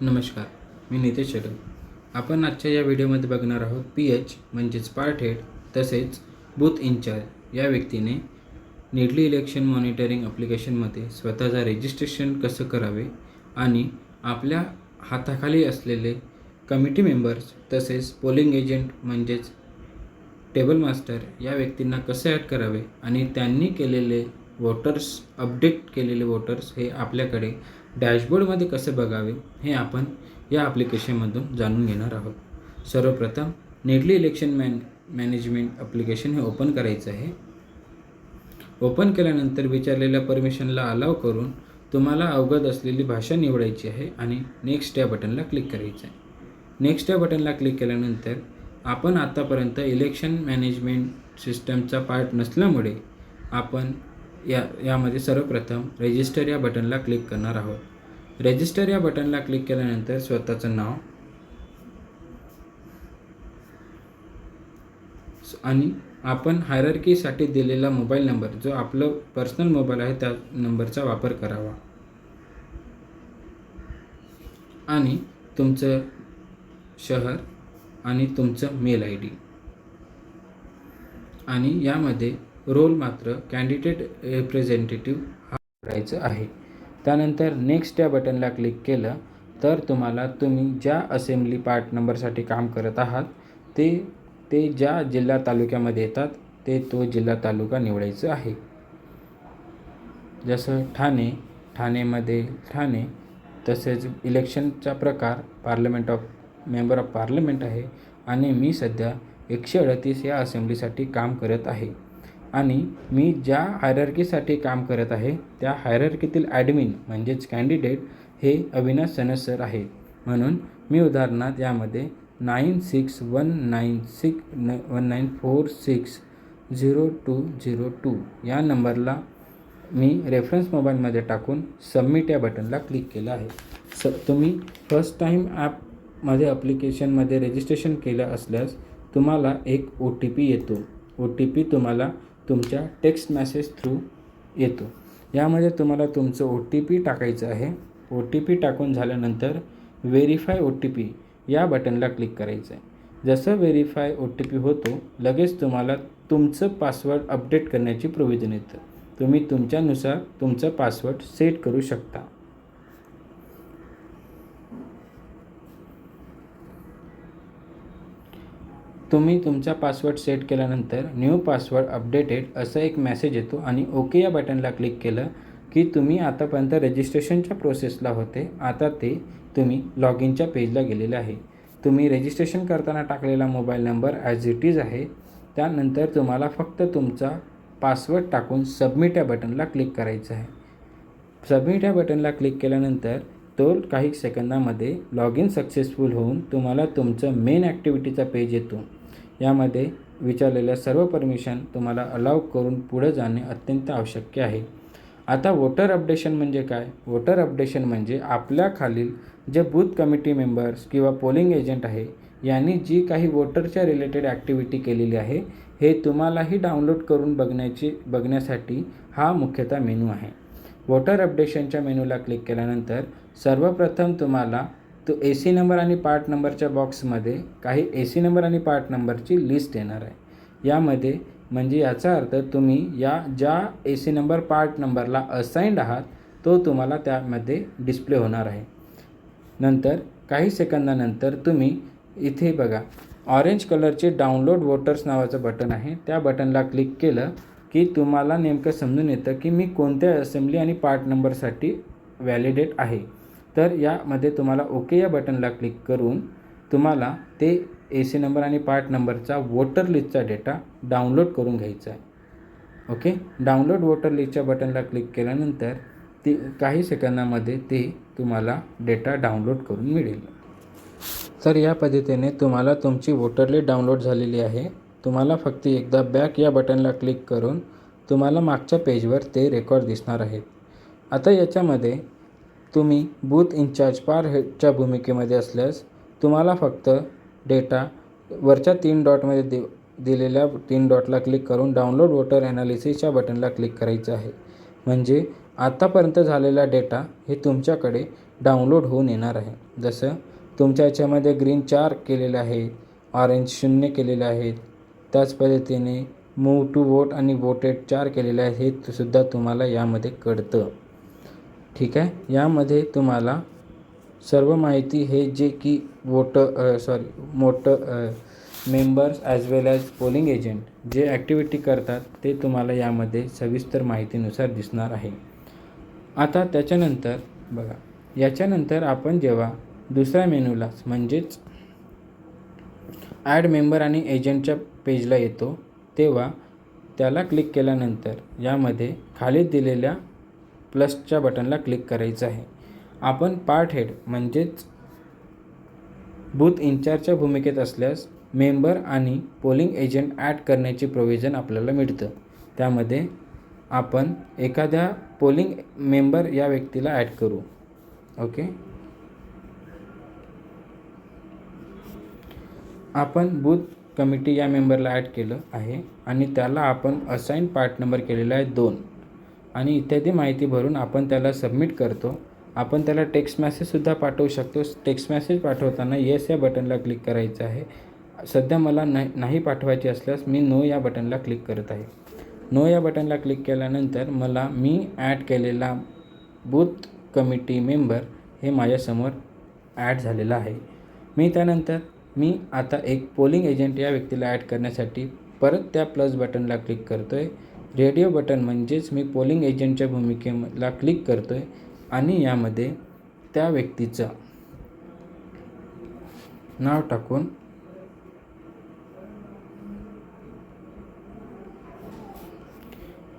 नमस्कार मी नितेश शेडल आपण आजच्या या व्हिडिओमध्ये बघणार आहोत पी एच म्हणजेच पार्ट हेड तसेच बूथ इन्चार्ज या व्यक्तीने निडली इलेक्शन मॉनिटरिंग ॲप्लिकेशनमध्ये स्वतःचा रजिस्ट्रेशन कसं करावे आणि आपल्या हाताखाली असलेले कमिटी मेंबर्स तसेच पोलिंग एजंट म्हणजेच टेबल मास्टर या व्यक्तींना कसे ॲड करावे आणि त्यांनी केलेले वोटर्स अपडेट केलेले वोटर्स हे आपल्याकडे डॅशबोर्डमध्ये कसे बघावे हे आपण या ॲप्लिकेशनमधून जाणून घेणार आहोत. सर्वप्रथम नेटली इलेक्शन मॅन मॅनेजमेंट ॲप्लिकेशन हे ओपन करायचं आहे. ओपन केल्यानंतर विचारलेल्या परमिशनला अलाव करून तुम्हाला अवगत असलेली भाषा निवडायची आहे आणि नेक्स्ट या बटनला क्लिक करायचं आहे. नेक्स्ट या बटनला क्लिक केल्यानंतर आपण आत्तापर्यंत इलेक्शन मॅनेजमेंट सिस्टमचा पार्ट नसल्यामुळे आपण या यामध्ये सर्वप्रथम रजिस्टर या बटनला क्लिक करणार आहोत. रजिस्टर या बटनला क्लिक केल्यानंतर स्वतःचं नाव आणि आपण हायरकीसाठी दिलेला मोबाईल नंबर जो आपलं पर्सनल मोबाईल आहे त्या नंबरचा वापर करावा. आणि तुमचं शहर आणि तुमचं मेल आय डी आणि यामध्ये रोल मात्र कॅन्डिडेट रिप्रेझेंटेटिव्ह हा करायचं आहे. त्यानंतर नेक्स्ट या बटनला क्लिक केलं तर तुम्हाला तुम्ही ज्या असेंब्ली पार्ट नंबरसाठी काम करत आहात ते ते ज्या जिल्हा तालुक्यामध्ये येतात ते तो जिल्हा तालुका निवडायचं आहे. जसं ठाणे ठाणेमध्ये ठाणे तसेच इलेक्शनचा प्रकार parliament of member of parliament आहे आणि मी सध्या एकशे अडतीस या असेंब्लीसाठी काम करत आहे. आणि मी ज्या हायरर्कीसाठी काम करत आहे त्या हायरर्कीतील ॲडमिन म्हणजेच कॅन्डिडेट हे अविनाश सनस सर आहेत म्हणून मी उदाहरणार्थ यामध्ये nine six one nine six न one nine four six zero two zero two या नंबरला मी रेफरन्स मोबाईलमध्ये टाकून सबमिट या बटनला क्लिक केलं आहे. स तुम्ही फर्स्ट टाईम ॲपमध्ये ॲप्लिकेशनमध्ये रजिस्ट्रेशन केलं असल्यास तुम्हाला एक ओ टी पी येतो. ओ टी पी तुम्हाला तुमच्या टेक्स्ट मेसेज थ्रू येतो. यामध्ये तुम्हाला तुमचं ओ टी पी टाकायचं आहे. ओ टी पी टाकून झाल्यानंतर व्हेरीफाय ओ टी पी या बटनला क्लिक करायचं आहे जसं व्हेरीफाय ओ टी पी होतो लगेच तुम्हाला तुमचं पासवर्ड अपडेट करण्याची प्रोव्हिजन येतं. तुम्ही तुमच्यानुसार तुमचं पासवर्ड सेट करू शकता. तुम्ही तुमचा पासवर्ड सेट केल्यानंतर न्यू पासवर्ड अपडेटेड असं एक मेसेज येतो आणि ओके या बटनला क्लिक केलं की तुम्ही आतापर्यंत रजिस्ट्रेशनच्या प्रोसेसला होते. आता ते तुम्ही लॉग इनच्या पेजला गेलेले आहे. तुम्ही रजिस्ट्रेशन करताना टाकलेला mobile number as it is आहे. त्यानंतर तुम्हाला फक्त तुमचा पासवर्ड टाकून सबमिट या बटनला क्लिक करायचं आहे. सबमिट या बटनला क्लिक केल्यानंतर तो काही सेकंदामध्ये लॉग इन सक्सेसफुल होऊन तुम्हाला तुमचं मेन ॲक्टिव्हिटीचा पेज येतो. यामध्ये विचारलेल्या सर्व परमिशन तुम्हाला अलाव करून पुढे जाणे अत्यंत आवश्यक आहे. आता वोटर अपडेशन म्हणजे काय? वोटर अपडेशन म्हणजे आपल्याखालील जे बूथ कमिटी मेंबर्स किंवा पोलिंग एजंट आहे यांनी जी काही वोटरच्या रिलेटेड ॲक्टिव्हिटी केलेली आहे हे तुम्हालाही डाउनलोड करून बघण्याची बघण्यासाठी हा मुख्यतः मेनू आहे. वोटर अपडेशनच्या मेनूला क्लिक केल्यानंतर सर्वप्रथम तुम्हाला तो ए सी नंबर आणि पार्ट नंबरच्या बॉक्समध्ये काही ए सी नंबर आणि पार्ट नंबरची लिस्ट येणार आहे. यामध्ये म्हणजे याचा अर्थ तुम्ही या ज्या ए सी नंबर पार्ट नंबरला असाइंड आहात तो तुम्हाला त्यामध्ये डिस्प्ले होणार आहे. नंतर काही सेकंदानंतर तुम्ही इथे बघा ऑरेंज कलरचे डाउनलोड वोटर्स नावाचं बटन आहे. त्या बटनला क्लिक केलं की तुम्हाला नेमकं समजून येतं की मी कोणत्या असेंब्ली आणि पार्ट नंबरसाठी व्हॅलिडेट आहे. तर यामध्ये तुम्हाला ओके या बटनला क्लिक करून तुम्हाला ते ए सी नंबर आणि पार्ट नंबरचा वोटर लिस्टचा डेटा डाउनलोड करून घ्यायचा आहे. ओके डाउनलोड वोटर लिस्टच्या बटनला क्लिक केल्यानंतर ती काही सेकंदामध्ये ते तुम्हाला डेटा डाउनलोड करून मिळेल. तर या पद्धतीने तुम्हाला तुमची वोटर लिस्ट डाउनलोड झालेली आहे. तुम्हाला फक्त एकदा बॅक या बटनला क्लिक करून तुम्हाला मागच्या पेजवर ते रेकॉर्ड दिसणार आहेत. आता याच्यामध्ये तुम्ही बूथ इन्चार्ज पार हेडच्या भूमिकेमध्ये असल्यास तुम्हाला फक्त डेटा वरच्या तीन डॉटमध्ये दे दिलेल्या तीन डॉटला क्लिक करून डाउनलोड वोटर ॲनालिसिसच्या बटनला क्लिक करायचं आहे. म्हणजे आत्तापर्यंत झालेला डेटा हे तुमच्याकडे डाउनलोड होऊन येणार आहे. जसं तुमच्या याच्यामध्ये ग्रीन चार केलेले आहे ऑरेंज शून्य केलेले आहेत त्याच पद्धतीने मूव टू वोट आणि वोटेड चार केलेले आहेत हे सुद्धा तुम्हाला यामध्ये कळतं. ठीक आहे? यामध्ये तुम्हाला सर्व माहिती हे जे की voter sorry motor members as well as polling agent जे ॲक्टिव्हिटी करतात ते तुम्हाला यामध्ये सविस्तर माहितीनुसार दिसणार आहे. आता त्याच्यानंतर बघा याच्यानंतर आपण जेव्हा दुसऱ्या मेनूला म्हणजेच ॲड मेंबर आणि एजंटच्या पेजला येतो तेव्हा त्याला क्लिक केल्यानंतर यामध्ये खाली दिलेल्या प्लसच्या बटनला क्लिक करायचं आहे. आपण पार्ट हेड म्हणजेच बूथ इन्चार्जच्या भूमिकेत असल्यास मेंबर आणि पोलिंग एजंट ॲड करण्याची प्रोव्हिजन आपल्याला मिळतं. त्यामध्ये आपण एखाद्या पोलिंग मेंबर या व्यक्तीला ॲड करू. ओके? आपण बूथ कमिटी या मेंबरला ॲड केलं आहे आणि त्याला आपण असाईन पार्ट नंबर केलेला आहे दोन. आणि इत्यादी माहिती भरून आपण त्याला सबमिट करतो. आपण त्याला टेक्स्ट मेसेजसुद्धा पाठवू शकतो. टेक्स्ट मेसेज पाठवताना येस या बटनला क्लिक करायचं आहे. सध्या मला नाही नाही पाठवायची असल्यास मी नो या बटनला क्लिक करत आहे. नो या बटनला क्लिक केल्यानंतर मला मी ॲड केलेला बूथ कमिटी मेंबर हे माझ्यासमोर ॲड झालेला आहे. मी त्यानंतर मी आता एक पोलिंग एजंट या व्यक्तीला ॲड करण्यासाठी परत त्या प्लस बटनला क्लिक करतो आहे रेडिओ बटन म्हणजेच मी पोलिंग एजंटच्या भूमिकेला क्लिक करतो आहे आणि यामध्ये त्या व्यक्तीचं नाव टाकून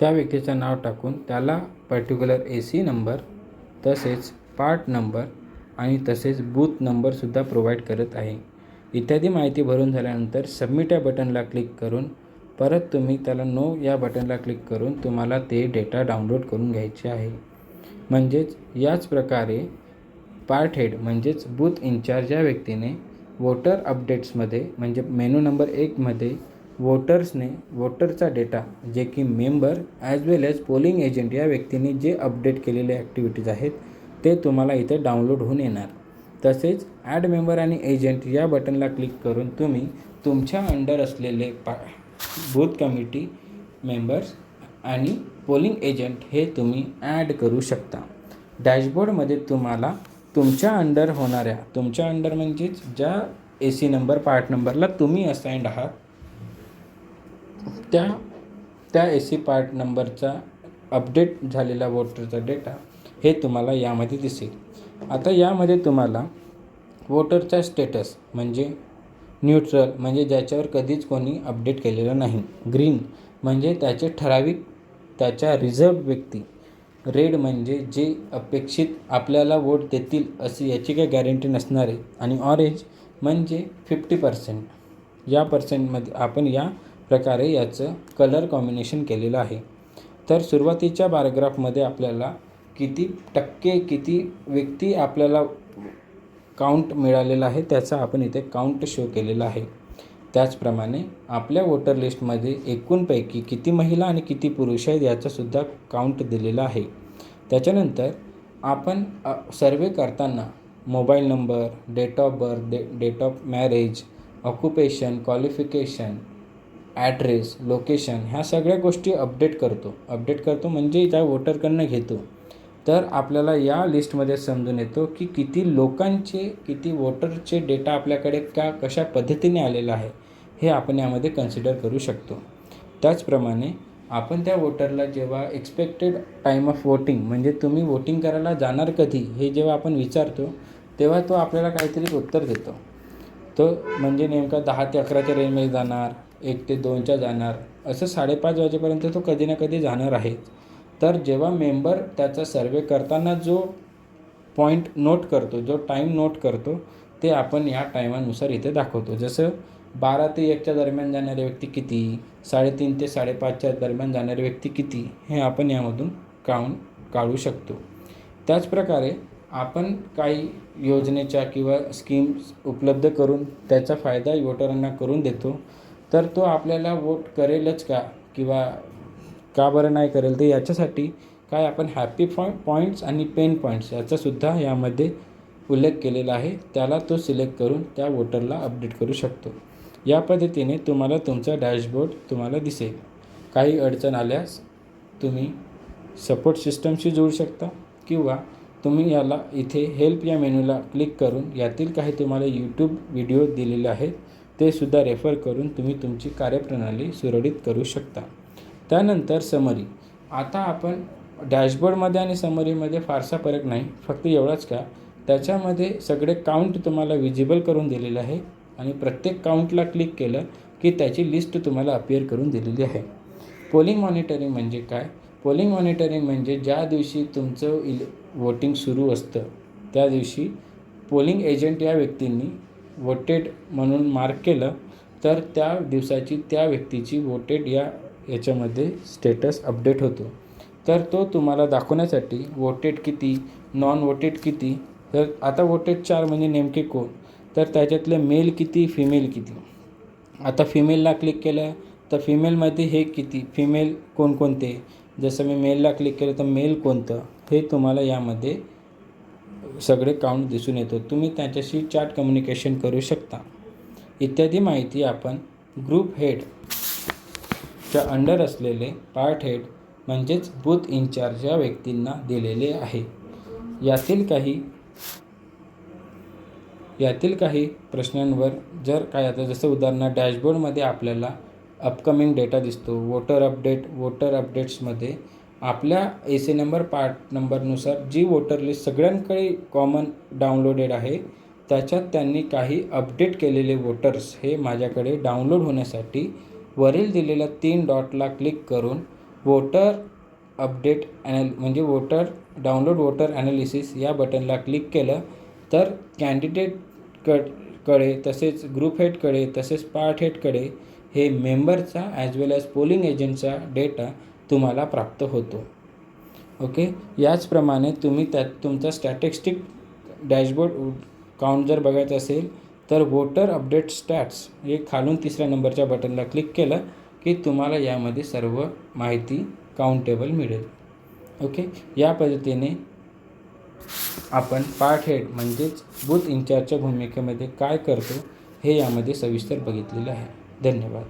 त्या व्यक्तीचं नाव टाकून त्याला पर्टिक्युलर ए सी नंबर तसेच पार्ट नंबर आणि तसेच बूथ नंबरसुद्धा प्रोव्हाइड करत आहे. इत्यादी माहिती भरून झाल्यानंतर सबमिट या बटनला क्लिक करून परत तुम्ही त्याला नो या बटनला क्लिक करून तुम्हाला ते डेटा डाउनलोड करून घ्यायचे आहे. म्हणजेच याच प्रकारे पार्ट हेड म्हणजेच बूथ इन्चार्ज या व्यक्तीने वोटर अपडेट्समध्ये म्हणजे मेनू नंबर एकमध्ये वोटर्सने वोटरचा डेटा जे की member as well as polling agent या व्यक्तीने जे अपडेट केलेले ॲक्टिव्हिटीज आहेत ते तुम्हाला इथे डाउनलोड होऊन येणार. तसेच ॲड मेंबर आणि एजंट या बटनला क्लिक करून तुम्ही तुमच्या अंडर असलेले पा बूथ कमिटी मेंबर्स आणि पोलिंग एजंट हे तुम्ही ॲड करू शकता. डॅशबोर्डमध्ये तुम्हाला तुमच्या अंडर होणाऱ्या तुमच्या अंडर म्हणजेच ज्या ए सी नंबर पार्ट नंबरला तुम्ही असाइंड आहात त्या त्या ए सी पार्ट नंबरचा अपडेट झालेला वोटरचा डेटा हे तुम्हाला यामध्ये दिसेल. आता यामध्ये तुम्हाला वोटरचा स्टेटस म्हणजे न्यूट्रल म्हणजे ज्याच्यावर कधीच कोणी अपडेट केलेलं नाही. ग्रीन म्हणजे त्याचे ठराविक त्याच्या रिझर्व व्यक्ती. रेड म्हणजे जे अपेक्षित आपल्याला वोट देतील अशी याची काही गॅरंटी नसणारे आणि ऑरेंज म्हणजे फिफ्टी पर्सेंट या पर्सेंटमध्ये आपण या प्रकारे याचं कलर कॉम्बिनेशन केलेलं आहे. तर सुरुवातीच्या पॅराग्राफमध्ये आपल्याला किती टक्के किती व्यक्ती आपल्याला काउंट मिळालेला आहे त्याचा आपण इथे काउंट शो केलेला आहे. त्याचप्रमाणे आपल्या वोटर लिस्टमध्ये एकूणपैकी किती महिला आणि किती पुरुष आहेत याचासुद्धा काउंट दिलेला आहे. त्याच्यानंतर आपण सर्वे करताना mobile number date of birth day date of marriage occupation qualification address location ह्या सगळ्या गोष्टी अपडेट करतो. अपडेट करतो म्हणजे त्या वोटरकडनं घेतो तर आपल्याला या लिस्टमध्ये समजून येतो की किती लोकांचे किती वोटरचे डेटा आपल्याकडे का कशा पद्धतीने आलेला आहे हे आपण यामध्ये कन्सिडर करू शकतो. त्याचप्रमाणे आपण त्या वोटरला जेव्हा एक्सपेक्टेड टाईम ऑफ वोटिंग म्हणजे तुम्ही वोटिंग करायला जाणार कधी हे जेव्हा आपण विचारतो तेव्हा तो आपल्याला काहीतरी उत्तर देतो. तो म्हणजे नेमका दहा ते अकराच्या रेंजमध्ये जाणार एक ते दोनच्या जाणार असं साडेपाच वाजेपर्यंत तो कधी ना कधी जाणार आहे. तर जेव्हा मेंबर त्याचा सर्वे करताना जो पॉईंट नोट करतो जो टाईम नोट करतो ते आपण या टायमानुसार इथे दाखवतो. जसं बारा ते एकच्या दरम्यान जाणारे व्यक्ती किती साडेतीन ते साडेपाचच्या दरम्यान जाणारे व्यक्ती किती हे आपण यामधून काउन काढू शकतो. त्याचप्रकारे आपण काही योजनेच्या किंवा स्कीम्स उपलब्ध करून त्याचा फायदा वोटरांना करून देतो तर तो आपल्याला वोट करेलच का? किंवा का बरं नाही करेल? तर याच्यासाठी काय आपण हॅपी पॉईंट पॉईंट्स आणि पेन पॉईंट्स याचासुद्धा यामध्ये उल्लेख केलेला आहे. त्याला तो सिलेक्ट करून त्या वोटरला अपडेट करू शकतो. या पद्धतीने तुम्हाला तुमचा डॅशबोर्ड तुम्हाला दिसेल. काही अडचण आल्यास तुम्ही सपोर्ट सिस्टमशी जोडू शकता किंवा तुम्ही याला इथे हेल्प या मेनूला क्लिक करून यातील काही तुम्हाला यूट्यूब व्हिडिओ दिलेले आहेत ते सुद्धा रेफर करून तुम्ही तुमची कार्यप्रणाली सुरळीत करू शकता. त्यानंतर समरी आता आपण डॅशबोर्डमध्ये आणि समरीमध्ये फारसा फरक नाही फक्त एवढाच का त्याच्यामध्ये सगळे काउंट तुम्हाला विजिबल करून दिलेले आहे आणि प्रत्येक काउंटला क्लिक केलं की त्याची लिस्ट तुम्हाला अपिअर करून दिलेली आहे. पोलिंग मॉनिटरिंग म्हणजे काय? पोलिंग मॉनिटरिंग म्हणजे ज्या दिवशी तुमचं इल वोटिंग सुरू असतं त्या दिवशी पोलिंग एजंट या व्यक्तींनी वोटेड म्हणून मार्क केलं तर त्या दिवसाची त्या व्यक्तीची वोटेड या याच्यामध्ये स्टेटस अपडेट होतो. तर तो तुम्हाला दाखवण्यासाठी वोटेड किती नॉन वोटेड किती तर आता वोटेड चार म्हणजे नेमके कोण? तर त्याच्यातले मेल किती फिमेल किती? आता फिमेलला क्लिक केलं तर फिमेलमध्ये हे किती? फिमेल कोणकोणते? जसं मी मेलला क्लिक केलं तर मेल कोणतं? हे तुम्हाला यामध्ये सगळे काउंट दिसून येतो. तुम्ही त्याच्याशी चॅट कम्युनिकेशन करू शकता. इत्यादी माहिती आपण ग्रुप हेड च्या अंडर असलेले पार्ट हेड म्हणजेच बूथ इन्चार्ज या व्यक्तींना दिलेले आहे. यातील काही यातील काही प्रश्नांवर जर काय आता जसं उदाहरणार्थ डॅशबोर्डमध्ये आपल्याला अपकमिंग डेटा दिसतो वोटर अपडेट वोटर अपडेट्समध्ये आपल्या ए सी नंबर पार्ट नंबरनुसार जी वोटर लिस्ट सगळ्यांकडे कॉमन डाउनलोडेड आहे त्याच्यात त्यांनी काही अपडेट केलेले वोटर्स हे माझ्याकडे डाउनलोड होण्यासाठी वरील दिलेल्या तीन डॉटला क्लिक करून वोटर अपडेट ॲनल म्हणजे वोटर डाउनलोड वोटर ॲनालिसिस या बटनला क्लिक केलं तर कॅन्डिडेट क कडे तसेच ग्रुप हेडकडे तसेच पार्ट हेडकडे हे मेंबरचा ॲज वेल ॲज पोलिंग एजंटचा डेटा तुम्हाला प्राप्त होतो. ओके? याचप्रमाणे तुम्ही त्यात तुमचा स्टॅटिस्टिक डॅशबोर्ड काउंट जर बघायचं असेल तर वोटर अपडेट स्टॅट्स हे खालून तिसऱ्या नंबरच्या बटनला क्लिक केलं की तुम्हाला यामध्ये सर्व माहिती काउंटेबल मिळेल. ओके या पद्धतीने आपण पार्ट हेड म्हणजेच बूथ इन्चार्जच्या भूमिकेमध्ये काय करतो हे यामध्ये सविस्तर बघितलेलं आहे. धन्यवाद.